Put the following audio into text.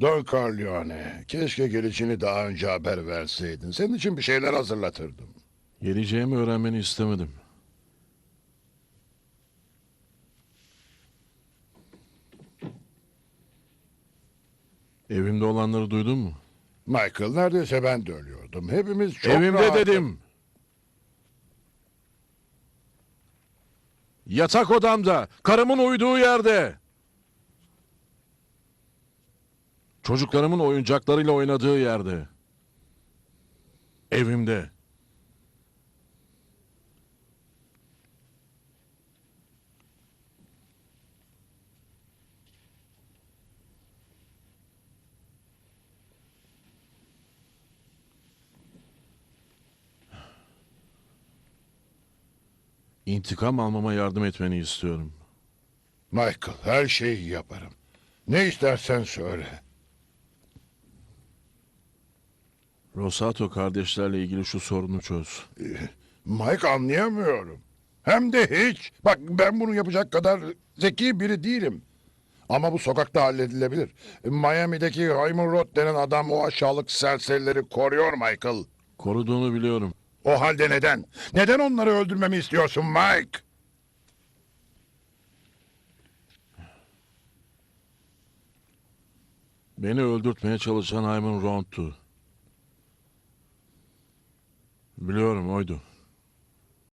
Don Corleone, keşke gelişini daha önce haber verseydin. Senin için bir şeyler hazırlatırdım. Geleceğimi öğrenmeni istemedim. Evimde olanları duydun mu? Michael, neredeyse ben de ölüyordum. Hepimiz çok Evimde rahattık. dedim. Yatak odamda, karımın uyuduğu yerde. Çocuklarımın oyuncaklarıyla oynadığı yerde. Evimde. İntikam almama yardım etmeni istiyorum. Michael, her şeyi yaparım. Ne istersen söyle. Rosato kardeşlerle ilgili şu sorunu çöz. Mike anlayamıyorum. Hem de hiç. Bak ben bunu yapacak kadar zeki biri değilim. Ama bu sokakta halledilebilir. Miami'deki Hyman Roth denen adam o aşağılık serserileri koruyor Michael. Koruduğunu biliyorum. O halde neden? Neden onları öldürmemi istiyorsun Mike? Beni öldürtmeye çalışan Ayman Round'tu. Biliyorum oydu.